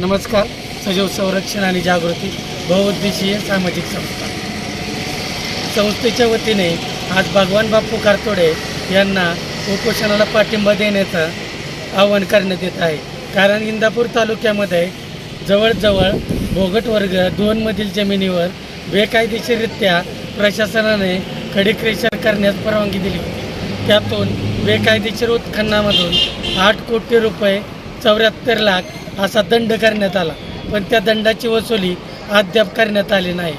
नमस्कार. सजीव संरक्षण आणि जागृती बहुउद्देशीय सामाजिक संस्था. संस्थेच्या वतीने आज भगवान बाप्पू कारतोडे यांना उपोषणाला पाठिंबा देण्याचं आवाहन करण्यात येत आहे. कारण इंदापूर तालुक्यामध्ये जवळजवळ भोगट वर्ग दोनमधील जमिनीवर बेकायदेशीररित्या प्रशासनाने खडीक्रेचर करण्यास परवानगी दिली होती. त्यातून बेकायदेशीर उत्खननामधून आठ कोटी रुपये चौऱ्याहत्तर लाख असा दंड करण्यात आला. पण त्या दंडाची वसुली अद्याप करण्यात आली नाही.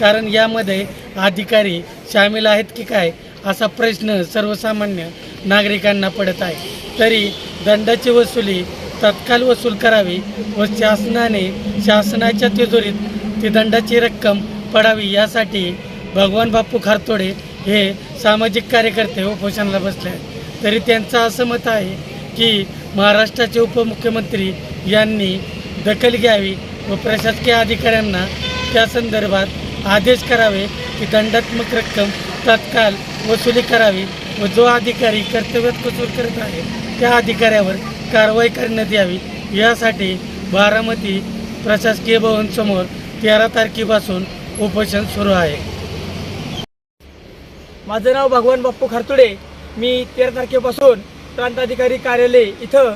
कारण यामध्ये अधिकारी सामील आहेत की काय असा प्रश्न सर्वसामान्य नागरिकांना पडत आहे. तरी दंडाची वसुली तत्काल वसूल करावी व शासनाने शासनाच्या तिजोरीत ती दंडाची रक्कम पडावी यासाठी भगवान बाप्पू खारतोडे हे सामाजिक कार्यकर्ते उपोषणाला बसले आहेत. तरी त्यांचं असं मत आहे की महाराष्ट्राचे उपमुख्यमंत्री यांनी दखल घ्यावी व प्रशासकीय अधिकाऱ्यांना त्या संदर्भात आदेश करावे की दंडात्मक रक्कम तत्काल वसुली करावी व जो अधिकारी कर्तव्यात कसूर करत आहे त्या अधिकाऱ्यावर कारवाई करण्यात यावी. यासाठी बारामती प्रशासकीय भवनसमोर तेरा तारखेपासून उपोषण सुरू आहे. माझं नाव भगवान बाप्पू खारतुडे. मी तेरा तारखेपासून प्रांताधिकारी कार्यालय इथं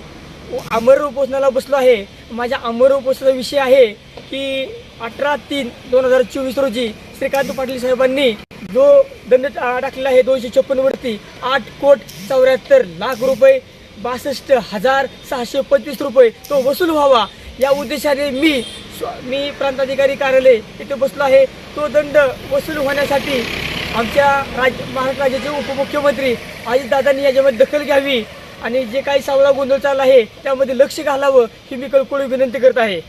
अमर उपोषणाला बसलो आहे. माझ्या अमर उपोषणाचा विषय आहे की अठरा तीन दोन हजार चोवीस रोजी श्रीकांत पाटील साहेबांनी जो दंड टाकलेला आहे दोनशे छप्पनवरती आठ कोट चौऱ्याहत्तर लाख रुपये बासष्ट हजार सहाशे पंचवीस रुपये तो वसूल व्हावा. या उद्देशाने मी स्व- मी प्रांताधिकारी कार्यालय इथे बसलो आहे. तो दंड वसूल होण्यासाठी आमच्या राज्य महाराष्ट्र राज्याचे उपमुख्यमंत्री अजितदादांनी याच्यामध्ये दखल घ्यावी आणि जे काही सावळा गोंधळ चालला आहे त्यामध्ये लक्ष घालावं ही मी कळकळी विनंती करत आहे.